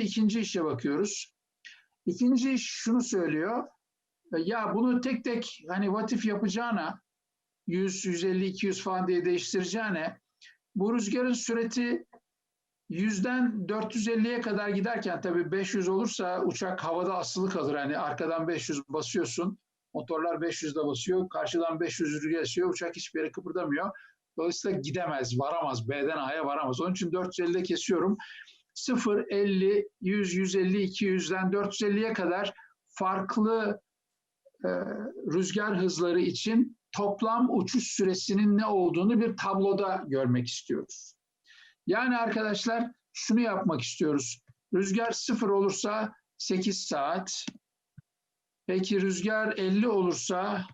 Şimdi ikinci işe bakıyoruz. İkinci iş şunu söylüyor. Ya bunu tek tek hani vatif yapacağına 100, 150, 200 falan diye değiştireceğine bu rüzgarın süreti yüzden 450'ye kadar giderken tabii 500 olursa uçak havada asılı kalır. Hani arkadan 500 basıyorsun. Motorlar 500'de basıyor. Karşıdan 500 rüzgar esiyor. Uçak hiçbir yere kıpırdamıyor. Dolayısıyla gidemez, varamaz. B'den A'ya varamaz. Onun için 450'de kesiyorum. 0, 50, 100, 150, 200'den 450'ye kadar farklı e, rüzgar hızları için toplam uçuş süresinin ne olduğunu bir tabloda görmek istiyoruz. Yani arkadaşlar şunu yapmak istiyoruz. Rüzgar 0 olursa 8 saat. Peki rüzgar 50 olursa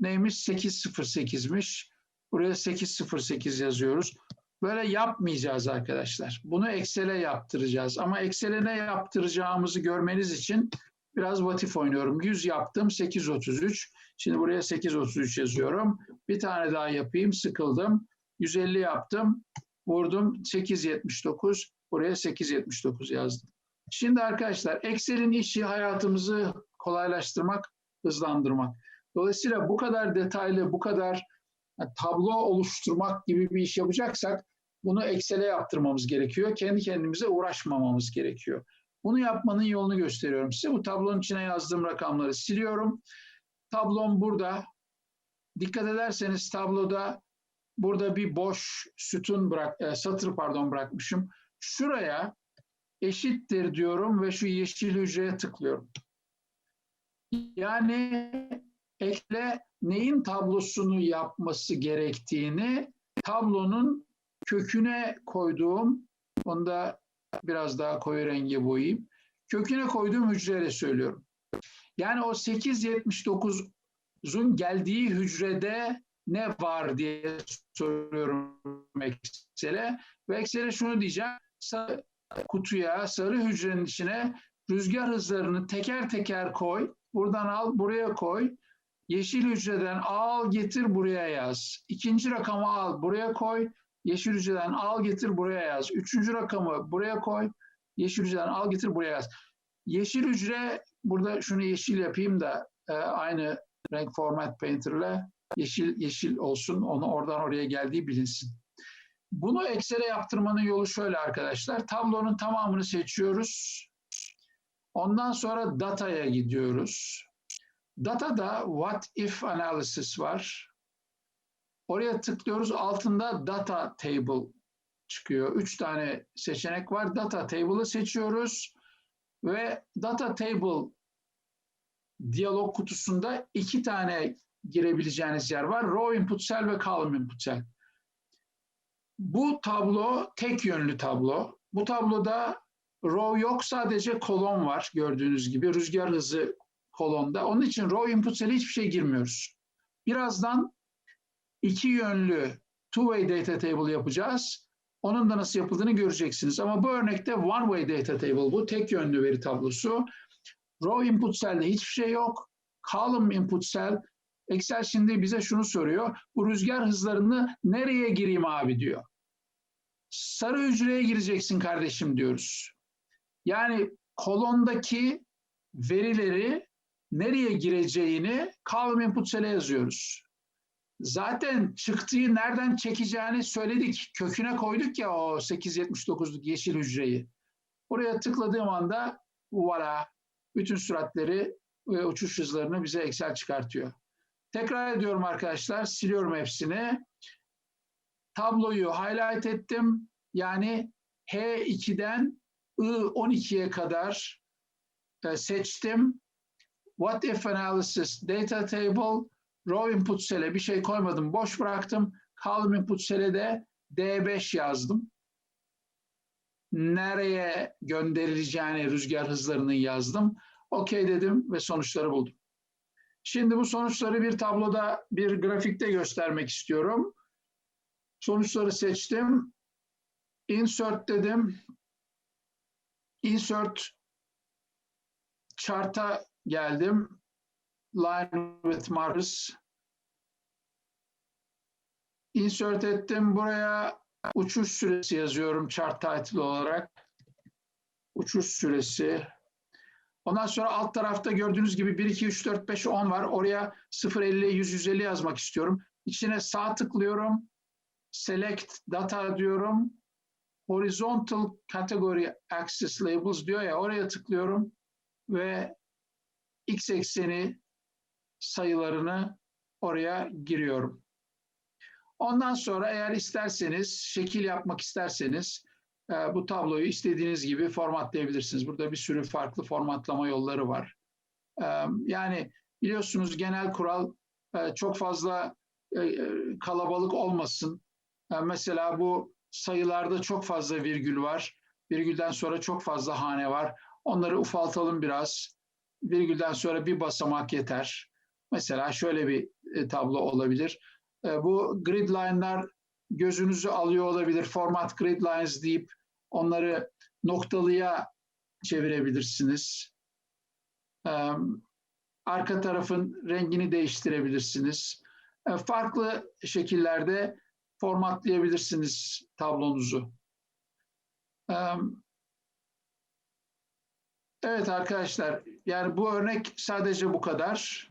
neymiş? 8.08'miş. Buraya 8.08 yazıyoruz. Böyle yapmayacağız arkadaşlar. Bunu Excel'e yaptıracağız. Ama Excel'e ne yaptıracağımızı görmeniz için biraz vatif oynuyorum. 100 yaptım 8.33. Şimdi buraya 8.33 yazıyorum. Bir tane daha yapayım. Sıkıldım. 150 yaptım. Vurdum 8.79. Buraya 8.79 yazdım. Şimdi arkadaşlar Excel'in işi hayatımızı kolaylaştırmak, hızlandırmak. Dolayısıyla bu kadar detaylı, bu kadar tablo oluşturmak gibi bir iş yapacaksak bunu Excel'e yaptırmamız gerekiyor. Kendi kendimize uğraşmamamız gerekiyor. Bunu yapmanın yolunu gösteriyorum size. Bu tablonun içine yazdığım rakamları siliyorum. Tablom burada. Dikkat ederseniz tabloda burada bir boş sütun bırak, e, satır pardon bırakmışım. Şuraya eşittir diyorum ve şu yeşil hücreye tıklıyorum. Yani ekle neyin tablosunu yapması gerektiğini tablonun köküne koyduğum, onu da biraz daha koyu renge boyayayım. Köküne koyduğum hücreyle söylüyorum. Yani o 879'un geldiği hücrede ne var diye soruyorum Excel'e. Ve Excel'e şunu diyeceğim. Sarı kutuya, sarı hücrenin içine rüzgar hızlarını teker teker koy. Buradan al, buraya koy. Yeşil hücreden al, getir, buraya yaz. İkinci rakamı al, buraya koy. Yeşil hücreden al, getir, buraya yaz. Üçüncü rakamı buraya koy. Yeşil hücreden al, getir, buraya yaz. Yeşil hücre, burada şunu yeşil yapayım da e, aynı renk format painter ile yeşil yeşil olsun. Onu oradan oraya geldiği bilinsin. Bunu Excel'e yaptırmanın yolu şöyle arkadaşlar. Tablonun tamamını seçiyoruz. Ondan sonra data'ya gidiyoruz. Data'da what if analysis var. Oraya tıklıyoruz. Altında data table çıkıyor. Üç tane seçenek var. Data table'ı seçiyoruz. Ve data table diyalog kutusunda iki tane girebileceğiniz yer var. Row input cell ve column input cell. Bu tablo tek yönlü tablo. Bu tabloda row yok sadece kolon var gördüğünüz gibi. Rüzgar hızı kolonda. Onun için row input cell'e hiçbir şey girmiyoruz. Birazdan iki yönlü two-way data table yapacağız. Onun da nasıl yapıldığını göreceksiniz. Ama bu örnekte one-way data table bu. Tek yönlü veri tablosu. Row input cell'de hiçbir şey yok. Column input cell Excel şimdi bize şunu soruyor. Bu rüzgar hızlarını nereye gireyim abi diyor. Sarı hücreye gireceksin kardeşim diyoruz. Yani kolondaki verileri nereye gireceğini column input cell'e yazıyoruz. Zaten çıktığı nereden çekeceğini söyledik. Köküne koyduk ya o 879'luk yeşil hücreyi. Oraya tıkladığım anda voilà bütün süratleri ve uçuş hızlarını bize Excel çıkartıyor. Tekrar ediyorum arkadaşlar. Siliyorum hepsini. Tabloyu highlight ettim. Yani H2'den I12'ye kadar e, seçtim. What if analysis data table row input cell'e bir şey koymadım. Boş bıraktım. Column input cell'e de D5 yazdım. Nereye gönderileceğini rüzgar hızlarını yazdım. OK dedim ve sonuçları buldum. Şimdi bu sonuçları bir tabloda, bir grafikte göstermek istiyorum. Sonuçları seçtim. Insert dedim. Insert chart'a geldim. Line with markers. Insert ettim. Buraya uçuş süresi yazıyorum chart title olarak. uçuş süresi. Ondan sonra alt tarafta gördüğünüz gibi 1, 2, 3, 4, 5, 10 var. Oraya 0, 50, 100, 150 yazmak istiyorum. İçine sağ tıklıyorum. Select data diyorum. Horizontal Category Access Labels diyor ya oraya tıklıyorum ve x ekseni sayılarını oraya giriyorum. Ondan sonra eğer isterseniz, şekil yapmak isterseniz e, bu tabloyu istediğiniz gibi formatlayabilirsiniz. Burada bir sürü farklı formatlama yolları var. E, yani biliyorsunuz genel kural e, çok fazla kalabalık olmasın. Mesela bu sayılarda çok fazla virgül var. Virgülden sonra çok fazla hane var. Onları ufaltalım biraz. Virgülden sonra bir basamak yeter. Mesela şöyle bir e, tablo olabilir. E, bu grid line'lar gözünüzü alıyor olabilir. Format grid lines deyip onları noktalıya çevirebilirsiniz. E, arka tarafın rengini değiştirebilirsiniz. Farklı şekillerde formatlayabilirsiniz tablonuzu. Evet arkadaşlar, yani bu örnek sadece bu kadar.